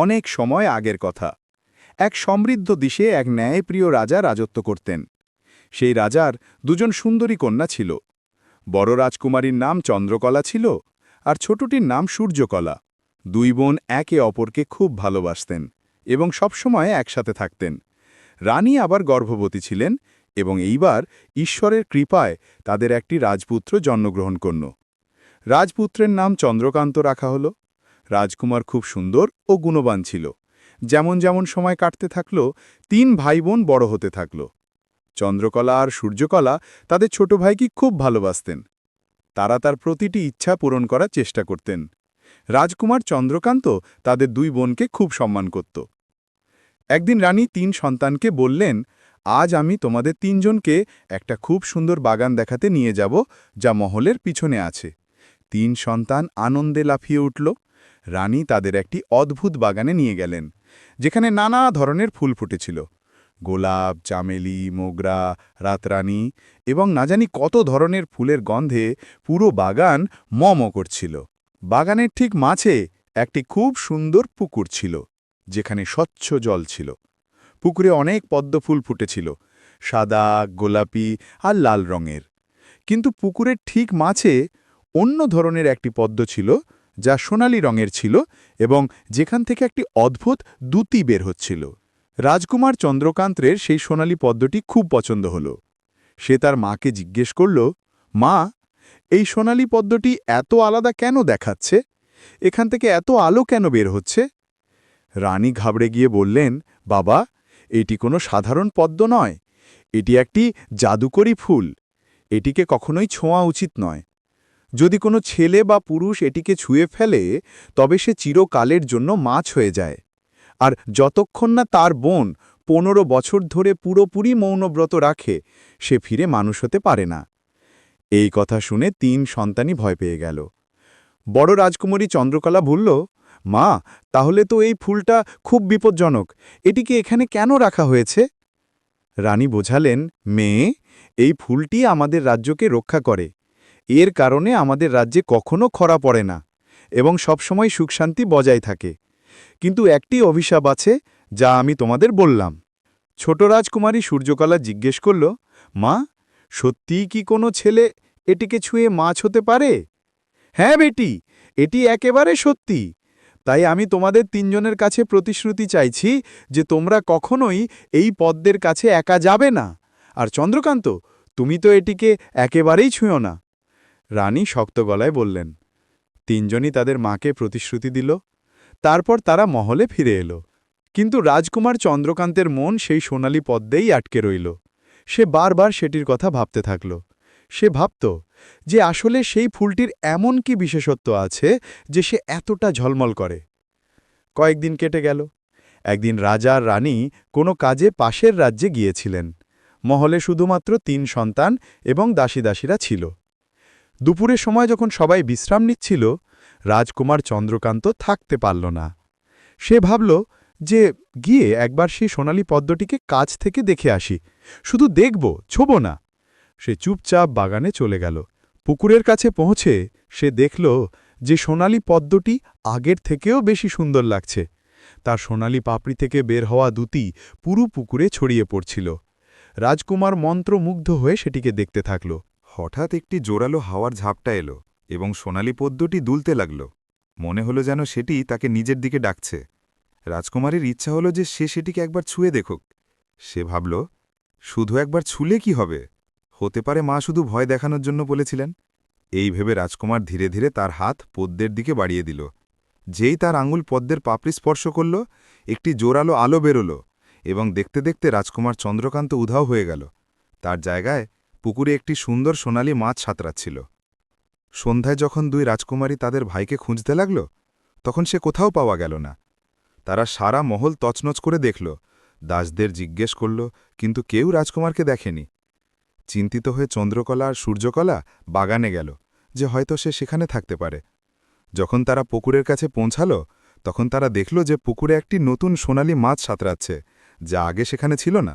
অনেক সময় আগের কথা। এক সমৃদ্ধ দেশে এক ন্যায়প্রিয় রাজা রাজত্ব করতেন। সেই রাজার দুজন সুন্দরী কন্যা ছিল। বড় রাজকুমারীর নাম চন্দ্রকলা ছিল আর ছোটটির নাম সূর্যকলা। দুই বোন একে অপরকে খুব ভালোবাসতেন এবং সবসময় একসাথে থাকতেন। রানী আবার গর্ভবতী ছিলেন এবং এইবার ঈশ্বরের কৃপায় তাদের একটি রাজপুত্র জন্মগ্রহণ করল। রাজপুত্রের নাম চন্দ্রকান্ত রাখা হল। রাজকুমার খুব সুন্দর ও গুণবান ছিল। যেমন যেমন সময় কাটতে থাকল, তিন ভাই বোন বড় হতে থাকল। চন্দ্রকলা আর সূর্যকলা তাদের ছোট ভাইকে খুব ভালোবাসতেন। তারা তার প্রতিটি ইচ্ছা পূরণ করার চেষ্টা করতেন। রাজকুমার চন্দ্রকান্ত তাদের দুই বোনকে খুব সম্মান করত। একদিন রানী তিন সন্তানকে বললেন, আজ আমি তোমাদের তিনজনকে একটা খুব সুন্দর বাগান দেখাতে নিয়ে যাব, যা মহলের পিছনে আছে। তিন সন্তান আনন্দে লাফিয়ে উঠল। রানী তাদের একটি অদ্ভুত বাগানে নিয়ে গেলেন, যেখানে নানা ধরনের ফুল ফুটেছিল। গোলাপ, চামেলি, মোগরা, রাতরানী এবং না জানি কত ধরনের ফুলের গন্ধে পুরো বাগান মম করছিল। বাগানের ঠিক মাঝে একটি খুব সুন্দর পুকুর ছিল, যেখানে স্বচ্ছ জল ছিল। পুকুরে অনেক পদ্মফুল ফুটেছিল, সাদা, গোলাপি আর লাল রঙের। কিন্তু পুকুরের ঠিক মাঝে অন্য ধরনের একটি পদ্ম ছিল যা সোনালি রঙের ছিল এবং যেখান থেকে একটি অদ্ভুত দুতি বের হচ্ছিল। রাজকুমার চন্দ্রকান্তের সেই সোনালি পদ্মটি খুব পছন্দ হল। সে তার মাকে জিজ্ঞেস করল, মা, এই সোনালি পদ্মটি এত আলাদা কেন দেখাচ্ছে? এখান থেকে এত আলো কেন বের হচ্ছে? রানী ঘাবড়ে গিয়ে বললেন, বাবা, এটি কোনো সাধারণ পদ্ম নয়। এটি একটি জাদুকরী ফুল। এটিকে কখনোই ছোঁয়া উচিত নয়। যদি কোনো ছেলে বা পুরুষ এটিকে ছুঁয়ে ফেলে, তবে সে চিরকালের জন্য মাছ হয়ে যায়। আর যতক্ষণ না তার বোন পনেরো বছর ধরে পুরোপুরি মৌনব্রত রাখে, সে ফিরে মানুষ হতে পারে না। এই কথা শুনে তিন সন্তানই ভয় পেয়ে গেল। বড় রাজকুমারী চন্দ্রকলা বলল, মা, তাহলে তো এই ফুলটা খুব বিপজ্জনক। এটিকে এখানে কেন রাখা হয়েছে? রানী বোঝালেন, মেয়ে, এই ফুলটি আমাদের রাজ্যকে রক্ষা করে। এর কারণে আমাদের রাজ্যে কখনো খরা পড়ে না এবং সবসময় সুখশান্তি বজায় থাকে। কিন্তু একটি অভিশাপ আছে যা আমি তোমাদের বললাম। ছোট রাজকুমারী সূর্যকলা জিজ্ঞেস করল, মা, সত্যিই কি কোনো ছেলে এটিকে ছুঁয়ে মাছ হতে পারে? হ্যাঁ বেটি, এটি একেবারে সত্যি। তাই আমি তোমাদের তিনজনের কাছে প্রতিশ্রুতি চাইছি যে তোমরা কখনোই এই পদ্মের কাছে একা যাবে না। আর চন্দ্রকান্ত, তুমি তো এটিকে একেবারেই ছুঁয়ো না। রানী শক্ত গলায় বললেন, তিনজনই তাদের মাকে প্রতিশ্রুতি দিল। তারপর তারা মহলে ফিরে এলো। কিন্তু রাজকুমার চন্দ্রকান্তের মন সেই সোনালি পদ্মেই আটকে রইল। সে বারবার সেটির কথা ভাবতে থাকল। সে ভাবত যে আসলে সেই ফুলটির এমন কি বিশেষত্ব আছে যে সে এতটা ঝলমল করে। কয়েকদিন কেটে গেল। একদিন রাজা রানী কোনো কাজে পাশের রাজ্যে গিয়েছিলেন। মহলে শুধুমাত্র তিন সন্তান এবং দাসী দাসীরা ছিল। দুপুরের সময় যখন সবাই বিশ্রাম নিচ্ছিল, রাজকুমার চন্দ্রকান্ত থাকতে পারল না। সে ভাবল যে, গিয়ে একবার সেই সোনালি পদ্মটিকে কাছ থেকে দেখে আসি। শুধু দেখব, ছোব না। সে চুপচাপ বাগানে চলে গেল। পুকুরের কাছে পৌঁছে সে দেখল যে, সোনালি পদ্মটি আগের থেকেও বেশি সুন্দর লাগছে। তার সোনালি পাপড়ি থেকে বের হওয়া দুতি পুরু পুকুরে ছড়িয়ে পড়ছিল। রাজকুমার মন্ত্রমুগ্ধ হয়ে সেটিকে দেখতে থাকল। হঠাৎ একটি জোরালো হাওয়ার ঝাপটা এলো এবং সোনালি পদ্মটি দুলতে লাগল। মনে হলো যেন সেটি তাকে নিজের দিকে ডাকছে। রাজকুমারীর ইচ্ছা হলো যে সে সেটিকে একবার ছুঁয়ে দেখুক। সে ভাবল, শুধু একবার ছুলে কি হবে? হতে পারে মা শুধু ভয় দেখানোর জন্য বলেছিলেন। এই ভেবে রাজকুমার ধীরে ধীরে তার হাত পদ্মের দিকে বাড়িয়ে দিল। যেই তার আঙুল পদ্মের পাপড়ি স্পর্শ করল, একটি জোরালো আলো বেরোল এবং দেখতে দেখতে রাজকুমার চন্দ্রকান্ত উধাও হয়ে গেল। তার জায়গায় পুকুরে একটি সুন্দর সোনালি মাছ সাঁতরাচ্ছিল। সন্ধ্যায় যখন দুই রাজকুমারী তাদের ভাইকে খুঁজতে লাগল, তখন সে কোথাও পাওয়া গেল না। তারা সারা মহল তছনছ করে দেখল, দাসদের জিজ্ঞেস করল, কিন্তু কেউ রাজকুমারকে দেখেনি। চিন্তিত হয়ে চন্দ্রকলা আর সূর্যকলা বাগানে গেল, যে হয়তো সে সেখানে থাকতে পারে। যখন তারা পুকুরের কাছে পৌঁছাল, তখন তারা দেখল যে পুকুরে একটি নতুন সোনালি মাছ সাঁতরাচ্ছে, যা আগে সেখানে ছিল না।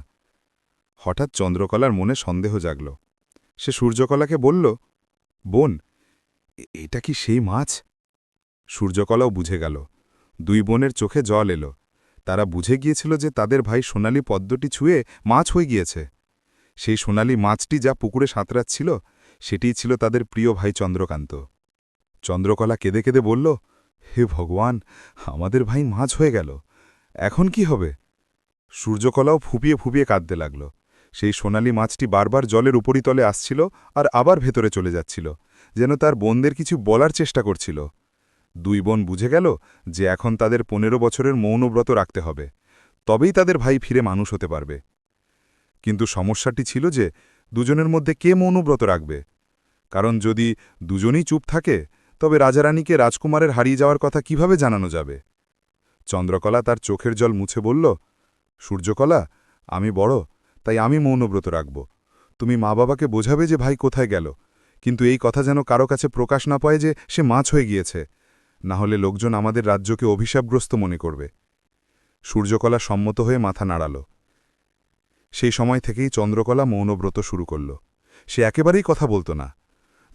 হঠাৎ চন্দ্রকলার মনে সন্দেহ জাগল। সে সূর্যকলাকে বলল, বোন এটা কি সেই মাছ? সূর্যকলাও বুঝে গেল। দুই বোনের চোখে জল এলো। তারা বুঝে গিয়েছিল যে তাদের ভাই সোনালি পদ্মটি ছুঁয়ে মাছ হয়ে গিয়েছে। সেই সোনালি মাছটি যা পুকুরে সাঁতরাচ্ছিল, সেটিই ছিল তাদের প্রিয় ভাই চন্দ্রকান্ত। চন্দ্রকলা কেঁদে কেঁদে বলল, হে ভগবান, আমাদের ভাই মাছ হয়ে গেল। এখন কি হবে? সূর্যকলাও ফুপিয়ে ফুপিয়ে কাঁদতে লাগল। সেই সোনালি মাছটি বারবার জলের উপরিতলে আসছিল আর আবার ভেতরে চলে যাচ্ছিল, যেন তার বোনদের কিছু বলার চেষ্টা করছিল। দুই বোন বুঝে গেল যে এখন তাদের পনেরো বছরের মৌনব্রত রাখতে হবে, তবেই তাদের ভাই ফিরে মানুষ হতে পারবে। কিন্তু সমস্যাটি ছিল যে দুজনের মধ্যে কে মৌনব্রত রাখবে? কারণ যদি দুজনেই চুপ থাকে, তবে রাজারানীকে রাজকুমারের হারিয়ে যাওয়ার কথা কীভাবে জানানো যাবে? চন্দ্রকলা তার চোখের জল মুছে বলল, সূর্যকলা, আমি বড় তাই আমি মৌনব্রত রাখব। তুমি মা বাবাকে বোঝাবে যে ভাই কোথায় গেল, কিন্তু এই কথা যেন কারও কাছে প্রকাশ না পায় যে সে মাছ হয়ে গিয়েছে। না হলে লোকজন আমাদের রাজ্যকে অভিশাপগ্রস্ত মনে করবে। সূর্যকলা সম্মত হয়ে মাথা নাড়াল। সেই সময় থেকেই চন্দ্রকলা মৌনব্রত শুরু করল। সে একেবারেই কথা বলতো না।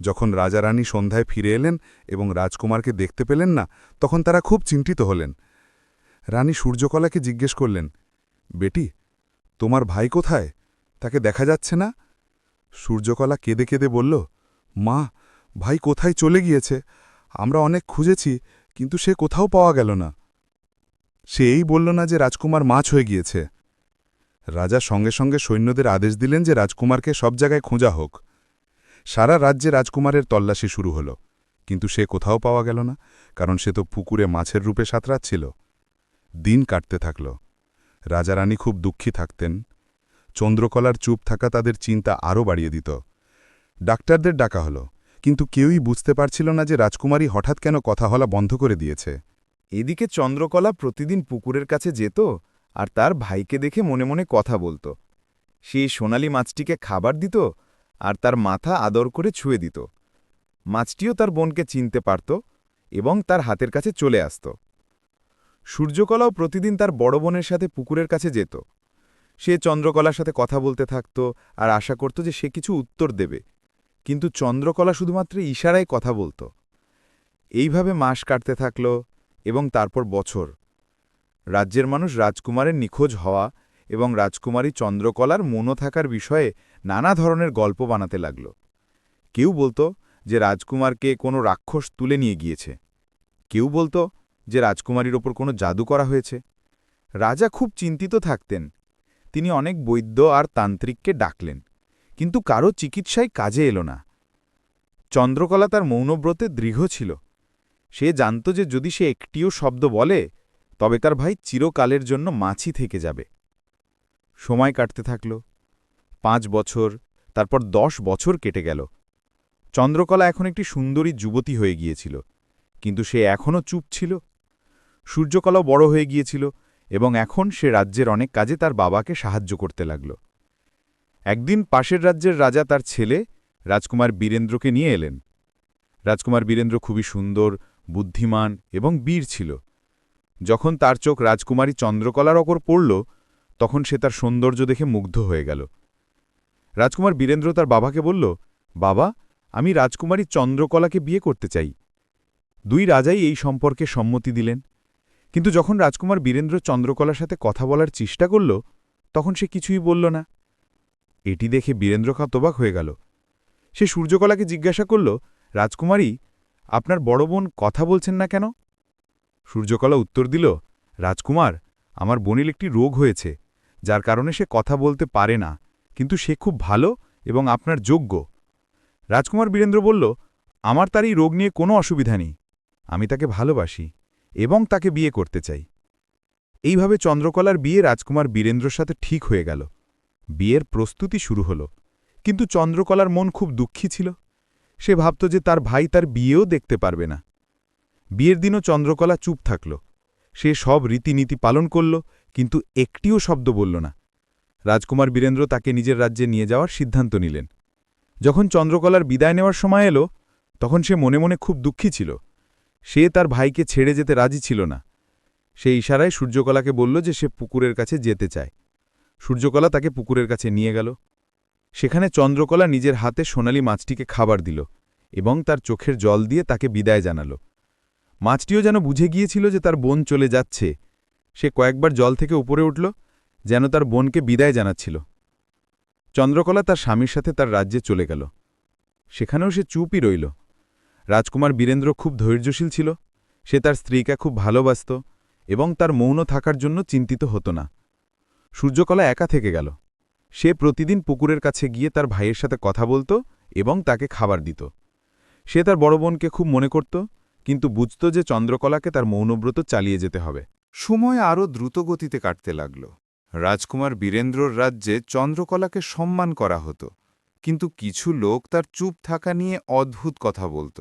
যখন রাজারানী সন্ধ্যায় ফিরে এলেন এবং রাজকুমারকে দেখতে পেলেন না, তখন তারা খুব চিন্তিত হলেন। রানী সূর্যকলাকে জিজ্ঞেস করলেন, বেটি তোমার ভাই কোথায়? তাকে দেখা যাচ্ছে না? সূর্যকলা কেঁদে কেঁদে বলল, মা, ভাই কোথায় চলে গিয়েছে? আমরা অনেক খুঁজেছি, কিন্তু সে কোথাও পাওয়া গেল না। সে এই বলল না যে রাজকুমার মাছ হয়ে গিয়েছে। রাজা সঙ্গে সঙ্গে সৈন্যদের আদেশ দিলেন যে রাজকুমারকে সব জায়গায় খোঁজা হোক। সারা রাজ্যে রাজকুমারের তল্লাশি শুরু হল, কিন্তু সে কোথাও পাওয়া গেল না, কারণ সে তো পুকুরে মাছের রূপে সাঁতরাচ্ছিল। দিন কাটতে থাকল। রাজারানী খুব দুঃখী থাকতেন। চন্দ্রকলার চুপ থাকা তাদের চিন্তা আরও বাড়িয়ে দিত। ডাক্তারদের ডাকা হল, কিন্তু কেউই বুঝতে পারছিল না যে রাজকুমারী হঠাৎ কেন কথা হলা বন্ধ করে দিয়েছে। এদিকে চন্দ্রকলা প্রতিদিন পুকুরের কাছে যেত আর তার ভাইকে দেখে মনে মনে কথা বলত। সেই সোনালি মাছটিকে খাবার দিত আর তার মাথা আদর করে ছুঁয়ে দিত। মাছটিও তার বোনকে চিনতে পারত এবং তার হাতের কাছে চলে আসত। সূর্যকলাও প্রতিদিন তার বড় বোনের সাথে পুকুরের কাছে যেত। সে চন্দ্রকলার সাথে কথা বলতে থাকত আর আশা করত যে সে কিছু উত্তর দেবে। কিন্তু চন্দ্রকলা শুধুমাত্র ইশারায় কথা বলত। এইভাবে মাস কাটতে থাকল এবং তারপর বছর। রাজ্যের মানুষ রাজকুমারের নিখোঁজ হওয়া এবং রাজকুমারী চন্দ্রকলার মনো থাকার বিষয়ে নানা ধরনের গল্প বানাতে লাগল। কেউ বলতো যে রাজকুমারকে কোনো রাক্ষস তুলে নিয়ে গিয়েছে। কেউ বলতো যে রাজকুমারীর ওপর কোনো জাদু করা হয়েছে। রাজা খুব চিন্তিত থাকতেন। তিনি অনেক বৈদ্য আর তান্ত্রিককে ডাকলেন, কিন্তু কারও চিকিৎসায় কাজে এলো না। চন্দ্রকলা তার মৌনব্রতে দৃঢ় ছিল। সে জানত যে যদি সে একটিও শব্দ বলে, তবে তার ভাই চিরকালের জন্য মাছি থেকে যাবে। সময় কাটতে থাকল, পাঁচ বছর, তারপর দশ বছর কেটে গেল। চন্দ্রকলা এখন একটি সুন্দরী যুবতী হয়ে গিয়েছিল, কিন্তু সে এখনও চুপ ছিল। সূর্যকলাও বড় হয়ে গিয়েছিল এবং এখন সে রাজ্যের অনেক কাজে তার বাবাকে সাহায্য করতে লাগল। একদিন পাশের রাজ্যের রাজা তার ছেলে, রাজকুমার বীরেন্দ্রকে নিয়ে এলেন। রাজকুমার বীরেন্দ্র খুবই সুন্দর, বুদ্ধিমান এবং বীর ছিল। যখন তার চোখ রাজকুমারী চন্দ্রকলার ওপর পড়ল, তখন সে তার সৌন্দর্য দেখে মুগ্ধ হয়ে গেল। রাজকুমার বীরেন্দ্র তার বাবাকে বলল, বাবা, আমি রাজকুমারী চন্দ্রকলাকে বিয়ে করতে চাই। দুই রাজাই এই সম্পর্কে সম্মতি দিলেন। কিন্তু যখন রাজকুমার বীরেন্দ্র চন্দ্রকলার সাথে কথা বলার চেষ্টা করল, তখন সে কিছুই বলল না। এটি দেখে বীরেন্দ্র কাতবাক হয়ে গেল। সে সূর্যকলাকে জিজ্ঞাসা করল, রাজকুমারী, আপনার বড় বোন কথা বলছেন না কেন? সূর্যকলা উত্তর দিল, রাজকুমার, আমার বোনের একটি রোগ হয়েছে, যার কারণে সে কথা বলতে পারে না, কিন্তু সে খুব ভালো এবং আপনার যোগ্য। রাজকুমার বীরেন্দ্র বলল, আমার তার এই রোগ নিয়ে কোনো অসুবিধা নেই, আমি তাকে ভালোবাসি। এবং তাকে বিয়ে করতে চাই। এইভাবে চন্দ্রকলার বিয়ে রাজকুমার বীরেন্দ্রর সাথে ঠিক হয়ে গেল। বিয়ের প্রস্তুতি শুরু হল। কিন্তু চন্দ্রকলার মন খুব দুঃখী ছিল। সে ভাবত যে তার ভাই তার বিয়েও দেখতে পারবে না। বিয়ের দিনও চন্দ্রকলা চুপ থাকল। সে সব রীতিনীতি পালন করল, কিন্তু একটিও শব্দ বলল না। রাজকুমার বীরেন্দ্র তাকে নিজের রাজ্যে নিয়ে যাওয়ার সিদ্ধান্ত নিলেন। যখন চন্দ্রকলার বিদায় নেওয়ার সময় এলো, তখন সে মনে মনে খুব দুঃখী ছিল। সে তার ভাইকে ছেড়ে যেতে রাজি ছিল না। সে ইশারায় সূর্যকলাকে বলল যে সে পুকুরের কাছে যেতে চায়। সূর্যকলা তাকে পুকুরের কাছে নিয়ে গেল। সেখানে চন্দ্রকলা নিজের হাতে সোনালি মাছটিকে খাবার দিল এবং তার চোখের জল দিয়ে তাকে বিদায় জানাল। মাছটিও যেন বুঝে গিয়েছিল যে তার বোন চলে যাচ্ছে। সে কয়েকবার জল থেকে উপরে উঠল, যেন তার বোনকে বিদায় জানাচ্ছিল। চন্দ্রকলা তার স্বামীর সাথে তার রাজ্যে চলে গেল। সেখানেও সে চুপই রইল। রাজকুমার বীরেন্দ্র খুব ধৈর্যশীল ছিল। সে তার স্ত্রীকে খুব ভালোবাসত এবং তার মৌন থাকার জন্য চিন্তিত হতো না। সূর্যকলা একা থেকে গেল। সে প্রতিদিন পুকুরের কাছে গিয়ে তার ভাইয়ের সাথে কথা বলত এবং তাকে খাবার দিত। সে তার বড় বোনকে খুব মনে করত, কিন্তু বুঝত যে চন্দ্রকলাকে তার মৌনব্রত চালিয়ে যেতে হবে। সময় আরও দ্রুতগতিতে কাটতে লাগল। রাজকুমার বীরেন্দ্রর রাজ্যে চন্দ্রকলাকে সম্মান করা হতো, কিন্তু কিছু লোক তার চুপ থাকা নিয়ে অদ্ভুত কথা বলত।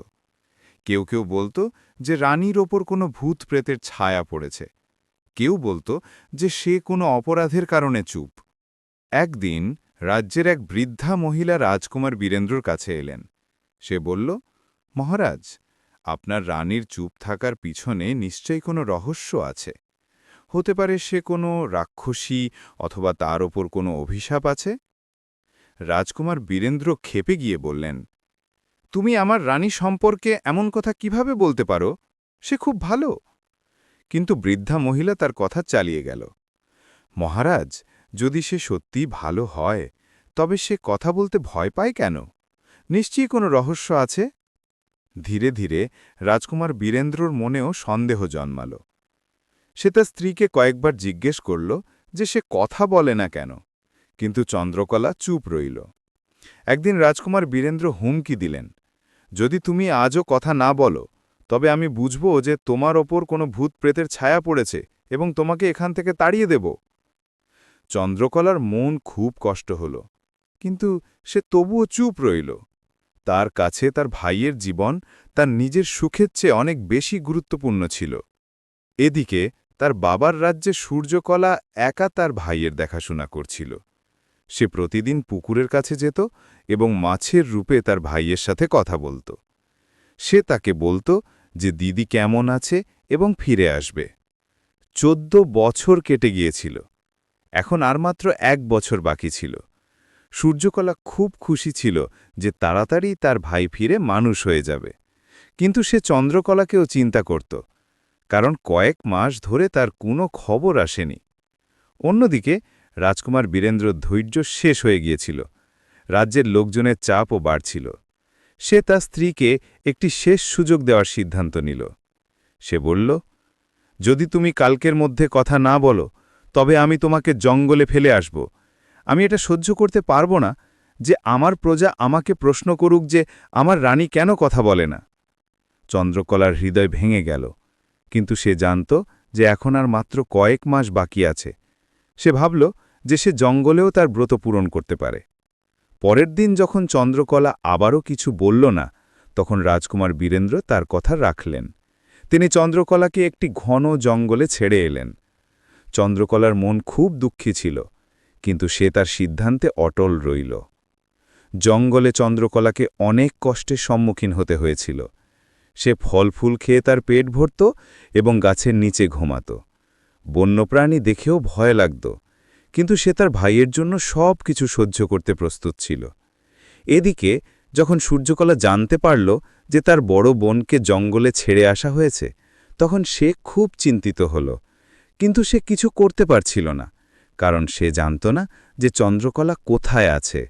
কেউ কেউ বলতো যে রানীর ওপর কোনো ভূত প্রেতের ছায়া পড়েছে। কেউ বলতো যে সে কোনো অপরাধের কারণে চুপ। একদিন রাজ্যের এক বৃদ্ধা মহিলা রাজকুমার বীরেন্দ্রর কাছে এলেন। সে বলল, মহারাজ, আপনার রানীর চুপ থাকার পিছনে নিশ্চয়ই কোনো রহস্য আছে। হতে পারে সে কোনো রাক্ষসী অথবা তার ওপর কোনো অভিশাপ আছে? রাজকুমার বীরেন্দ্র ক্ষেপে গিয়ে বললেন তুমি আমার রানী সম্পর্কে এমন কথা কীভাবে বলতে পারো? সে খুব ভালো। কিন্তু বৃদ্ধা মহিলা তার কথা চালিয়ে গেল। মহারাজ, যদি সে সত্যি ভালো হয়, তবে সে কথা বলতে ভয় পায় কেন? নিশ্চয়ই কোনো রহস্য আছে? ধীরে ধীরে রাজকুমার বীরেন্দ্রর মনেও সন্দেহ জন্মাল। সে তার স্ত্রীকে কয়েকবার জিজ্ঞেস করল যে সে কথা বলে না কেন, কিন্তু চন্দ্রকলা চুপ রইল। একদিন রাজকুমার বীরেন্দ্র হুমকি দিলেন যদি তুমি আজও কথা না বলো, তবে আমি বুঝব যে তোমার ওপর কোনো ভূত প্রেতের ছায়া পড়েছে এবং তোমাকে এখান থেকে তাড়িয়ে দেব। চন্দ্রকলার মন খুব কষ্ট হল, কিন্তু সে তবুও চুপ রইল। তার কাছে তার ভাইয়ের জীবন, তার নিজের সুখের চেয়ে অনেক বেশি গুরুত্বপূর্ণ ছিল। এদিকে তার বাবার রাজ্যে সূর্যকলা একা তার ভাইয়ের দেখাশোনা করছিল। সে প্রতিদিন পুকুরের কাছে যেত এবং মাছের রূপে তার ভাইয়ের সাথে কথা বলত। সে তাকে বলত যে, দিদি কেমন আছে এবং ফিরে আসবে। চোদ্দ বছর কেটে গিয়েছিল। এখন আর মাত্র এক বছর বাকি ছিল। সূর্যকলা খুব খুশি ছিল যে, তাড়াতাড়ি তার ভাই ফিরে মানুষ হয়ে যাবে। কিন্তু সে চন্দ্রকলাকেও চিন্তা করত, কারণ কয়েক মাস ধরে তার কোনো খবর আসেনি। অন্যদিকে রাজকুমার বীরেন্দ্র ধৈর্য শেষ হয়ে গিয়েছিল। রাজ্যের লোকজনের চাপও বাড়ছিল। সে তার স্ত্রীকে একটি শেষ সুযোগ দেওয়ার সিদ্ধান্ত নিল। সে বলল, যদি তুমি কালকের মধ্যে কথা না বলো, তবে আমি তোমাকে জঙ্গলে ফেলে আসব। আমি এটা সহ্য করতে পারব না যে আমার প্রজা আমাকে প্রশ্ন করুক যে আমার রানী কেন কথা বলে না। চন্দ্রকলার হৃদয় ভেঙে গেল। কিন্তু সে জানত যে এখন আর মাত্র কয়েক মাস বাকি আছে। সে ভাবল যে সে জঙ্গলেও তার ব্রত পূরণ করতে পারে। পরের দিন যখন চন্দ্রকলা আবারও কিছু বলল না, তখন রাজকুমার বীরেন্দ্র তার কথা রাখলেন। তিনি চন্দ্রকলাকে একটি ঘন জঙ্গলে ছেড়ে এলেন। চন্দ্রকলার মন খুব দুঃখী ছিল, কিন্তু সে তার সিদ্ধান্তে অটল রইল। জঙ্গলে চন্দ্রকলাকে অনেক কষ্টের সম্মুখীন হতে হয়েছিল। সে ফল ফুল খেয়ে তার পেট ভরত এবং গাছের নিচে ঘুমাত। বন্যপ্রাণী দেখেও ভয় লাগত। কিন্তু সে তার ভাইয়ের জন্য সব কিছু সহ্য করতে প্রস্তুত ছিল। এদিকে, যখন সূর্যকলা জানতে পারল যে তার বড় বোনকে জঙ্গলে ছেড়ে আসা হয়েছে, তখন সে খুব চিন্তিত হল। কিন্তু সে কিছু করতে পারছিল না, কারণ সে জানত না যে চন্দ্রকলা কোথায় আছে।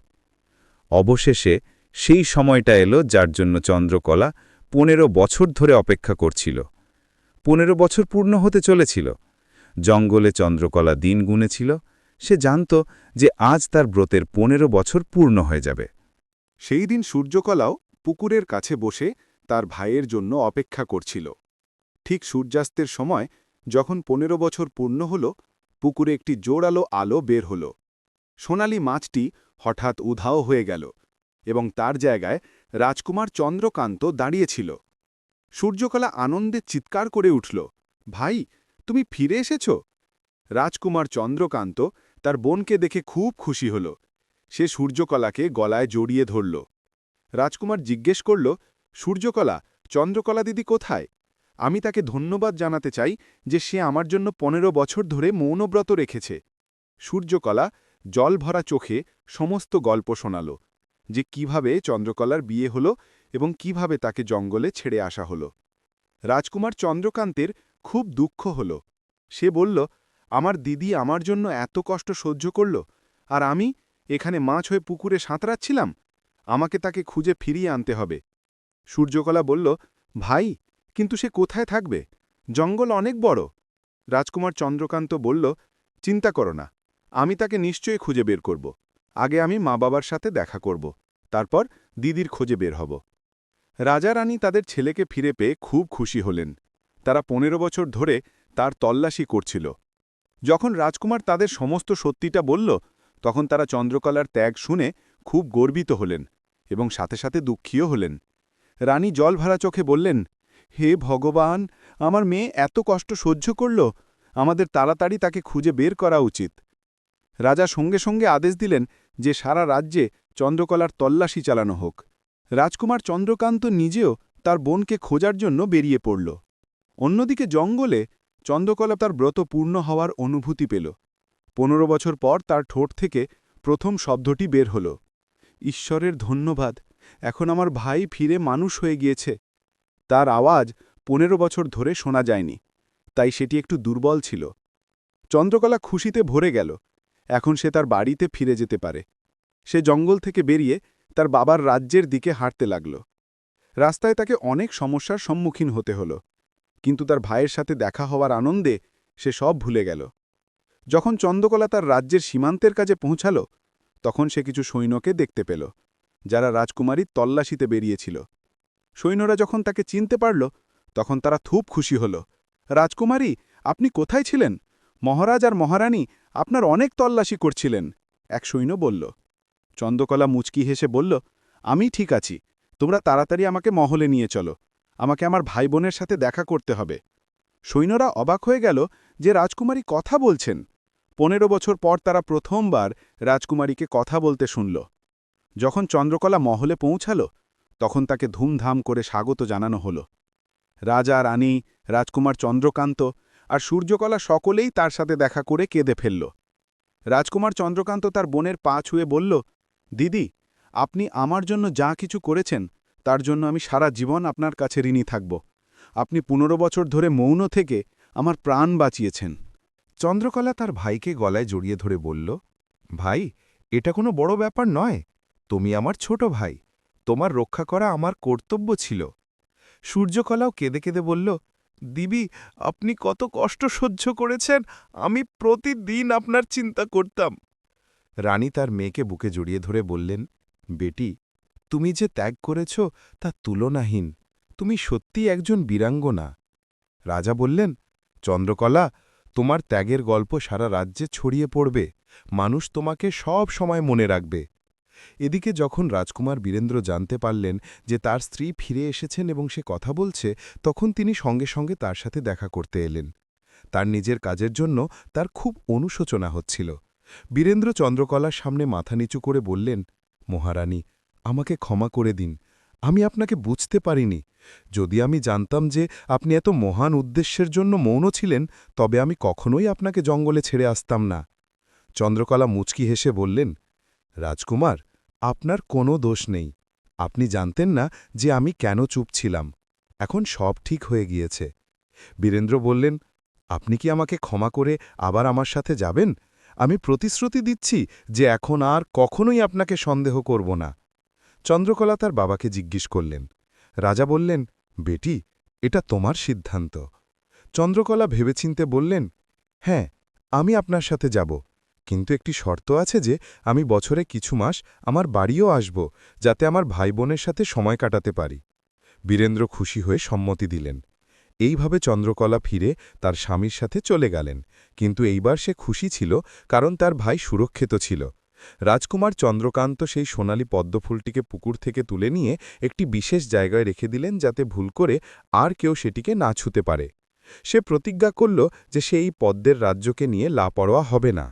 অবশেষে সেই সময়টা এলো যার জন্য চন্দ্রকলা পনেরো বছর ধরে অপেক্ষা করছিল। পনেরো বছর পূর্ণ হতে চলেছিল। জঙ্গলে চন্দ্রকলা দিন গুনেছিল সে জানত যে আজ তার ব্রতের পনেরো বছর পূর্ণ হয়ে যাবে। সেই দিন সূর্যকলাও পুকুরের কাছে বসে তার ভাইয়ের জন্য অপেক্ষা করছিল। ঠিক সূর্যাস্তের সময় যখন পনেরো বছর পূর্ণ হল, পুকুরে একটি জোরালো আলো বের হল। সোনালি মাছটি হঠাৎ উধাও হয়ে গেল এবং তার জায়গায় রাজকুমার চন্দ্রকান্ত দাঁড়িয়েছিল সূর্যকলা আনন্দে চিৎকার করে উঠল, ভাই, তুমি ফিরে এসেছ? রাজকুমার চন্দ্রকান্ত তার বোনকে দেখে খুব খুশি হল। সে সূর্যকলাকে গলায় জড়িয়ে ধরল। রাজকুমার জিজ্ঞেস করল, সূর্যকলা, চন্দ্রকলা দিদি কোথায়? আমি তাকে ধন্যবাদ জানাতে চাই যে সে আমার জন্য পনেরো বছর ধরে মৌনব্রত রেখেছে। সূর্যকলা, জল ভরা চোখে সমস্ত গল্প শোনাল, যে কীভাবে চন্দ্রকলার বিয়ে হল এবং কীভাবে তাকে জঙ্গলে ছেড়ে আসা হল। রাজকুমার চন্দ্রকান্তের খুব দুঃখ হল। সে বলল আমার দিদি আমার জন্য এত কষ্ট সহ্য করল, আর আমি এখানে মাছ হয়ে পুকুরে সাঁতরাচ্ছিলাম, আমাকে তাকে খুঁজে ফিরিয়ে আনতে হবে। সূর্যকলা বলল, ভাই, কিন্তু সে কোথায় থাকবে? জঙ্গল অনেক বড়। রাজকুমার চন্দ্রকান্ত বলল, চিন্তা করো না, আমি তাকে নিশ্চয়ই খুঁজে বের করব। আগে আমি মা বাবার সাথে দেখা করব, তারপর দিদির খোঁজে বের হব। রাজা রানী তাদের ছেলেকে ফিরে পেয়ে খুব খুশি হলেন। তারা পনেরো বছর ধরে তার তল্লাশি করছিল। যখন রাজকুমার তাদের সমস্ত সত্যিটা বলল, তখন তারা চন্দ্রকলার ত্যাগ শুনে খুব গর্বিত হলেন এবং সাথে সাথে দুঃখীও হলেন। রানী জল ভরা চোখে বললেন, হে ভগবান, আমার মেয়ে এত কষ্ট সহ্য করল, আমাদের তাড়াতাড়ি তাকে খুঁজে বের করা উচিত। রাজা সঙ্গে সঙ্গে আদেশ দিলেন যে সারা রাজ্যে চন্দ্রকলার তল্লাশি চালানো হোক। রাজকুমার চন্দ্রকান্ত নিজেও তার বোনকে খোঁজার জন্য বেরিয়ে পড়ল। অন্যদিকে জঙ্গলে চন্দ্রকলা তার ব্রত পূর্ণ হওয়ার অনুভূতি পেল। পনেরো বছর পর তার ঠোঁট থেকে প্রথম শব্দটি বের হল। ঈশ্বরের ধন্যবাদ, এখন আমার ভাই ফিরে মানুষ হয়ে গিয়েছে। তার আওয়াজ পনেরো বছর ধরে শোনা যায়নি, তাই সেটি একটু দুর্বল ছিল। চন্দ্রকলা খুশিতে ভরে গেল, এখন সে তার বাড়িতে ফিরে যেতে পারে। সে জঙ্গল থেকে বেরিয়ে তার বাবার রাজ্যের দিকে হাঁটতে লাগল। রাস্তায় তাকে অনেক সমস্যার সম্মুখীন হতে হল। কিন্তু তার ভাইয়ের সাথে দেখা হওয়ার আনন্দে সে সব ভুলে গেল। যখন চন্দ্রকলা তার রাজ্যের সীমান্তের কাছে পৌঁছাল, তখন সে কিছু সৈন্যকে দেখতে পেল, যারা রাজকুমারীর তল্লাশিতে বেরিয়েছিল। সৈন্যরা যখন তাকে চিনতে পারল, তখন তারা খুব খুশি হল। রাজকুমারী, আপনি কোথায় ছিলেন? মহারাজ আর মহারানী আপনার অনেক তল্লাশি করছিলেন। এক সৈন্য বলল। চন্দ্রকলা মুচকি হেসে বলল, আমি ঠিক আছি। তোমরা তাড়াতাড়ি আমাকে মহলে নিয়ে চলো। আমাকে আমার ভাই বোনের সাথে দেখা করতে হবে। সৈন্যরা অবাক হয়ে গেল যে রাজকুমারী কথা বলছেন। পনেরো বছর পর তারা প্রথমবার রাজকুমারীকে কথা বলতে শুনল। যখন চন্দ্রকলা মহলে পৌঁছাল, তখন তাকে ধুমধাম করে স্বাগত জানানো হল। রাজা, রানী, রাজকুমার চন্দ্রকান্ত আর সূর্যকলা সকলেই তার সাথে দেখা করে কেঁদে ফেলল। রাজকুমার চন্দ্রকান্ত তার বোনের পা ছুঁয়ে বলল, দিদি, আপনি আমার জন্য যা কিছু করেছেন তার জন্য আমি সারা জীবন আপনার কাছে ঋণী থাকব। আপনি পনেরো বছর ধরে মৌন থেকে আমার প্রাণ বাঁচিয়েছেন। চন্দ্রকলা তার ভাইকে গলায় জড়িয়ে ধরে বলল, ভাই, এটা কোনো বড় ব্যাপার নয়। তুমি আমার ছোট ভাই। তোমার রক্ষা করা আমার কর্তব্য ছিল সূর্যকলাও কেঁদে কেঁদে বলল, দিবি, আপনি কত কষ্ট সহ্য করেছেন। আমি প্রতিদিন আপনার চিন্তা করতাম রানী তার মেয়েকে বুকে জড়িয়ে ধরে বললেন, বেটি তুমি যে ত্যাগ করেছ তা তুলনাহীন। তুমি সত্যি একজন বীরাঙ্গনা। রাজা বললেন, চন্দ্রকলা, তোমার ত্যাগের গল্প সারা রাজ্যে ছড়িয়ে পড়বে। মানুষ তোমাকে সব সময় মনে রাখবে। এদিকে যখন রাজকুমার বীরেন্দ্র জানতে পারলেন যে তার স্ত্রী ফিরে এসেছেন এবং সে কথা বলছে, তখন তিনি সঙ্গে সঙ্গে তার সাথে দেখা করতে এলেন। তার নিজের কাজের জন্য তার খুব অনুশোচনা হচ্ছিল। বীরেন্দ্র চন্দ্রকলার সামনে মাথা নিচু করে বললেন, মহারানী আমাকে ক্ষমা করে দিন। আমি আপনাকে বুঝতে পারিনি। যদি আমি জানতাম যে আপনি এত মহান উদ্দেশ্যের জন্য মৌন ছিলেন, তবে আমি কখনোই আপনাকে জঙ্গলে ছেড়ে আসতাম না। চন্দ্রকলা মুচকি হেসে বললেন, রাজকুমার, আপনার কোনো দোষ নেই। আপনি জানতেন না যে আমি কেন চুপ ছিলাম। এখন সব ঠিক হয়ে গিয়েছে। বীরেন্দ্র বললেন, আপনি কি আমাকে ক্ষমা করে আবার আমার সাথে যাবেন? আমি প্রতিশ্রুতি দিচ্ছি যে এখন আর কখনোই আপনাকে সন্দেহ করব না। চন্দ্রকলা তার বাবাকে জিজ্ঞেস করলেন। রাজা বললেন, বেটি, এটা তোমার সিদ্ধান্ত। চন্দ্রকলা ভেবেচিন্তে বললেন হ্যাঁ আমি আপনার সাথে যাব। কিন্তু একটি শর্ত আছে যে, আমি বছরে কিছু মাস আমার বাড়িও আসব, যাতে আমার ভাই বোনের সাথে সময় কাটাতে পারি। বীরেন্দ্র খুশি হয়ে সম্মতি দিলেন। এইভাবে চন্দ্রকলা ফিরে তার স্বামীর সাথে চলে গেলেন। কিন্তু এইবার সে খুশি ছিল, কারণ তার ভাই সুরক্ষিত ছিল। রাজকুমার চন্দ্রকান্ত সেই সোনালি পদ্মফুলটিকে পুকুর থেকে তুলে নিয়ে একটি বিশেষ জায়গায় রেখে দিলেন যাতে ভুল করে আর কেউ সেটিকে না ছুতে পারে। সে প্রতিজ্ঞা করল যে সে এই পদ্মের রাজ্যকে নিয়ে লাপরোয়া হবে না।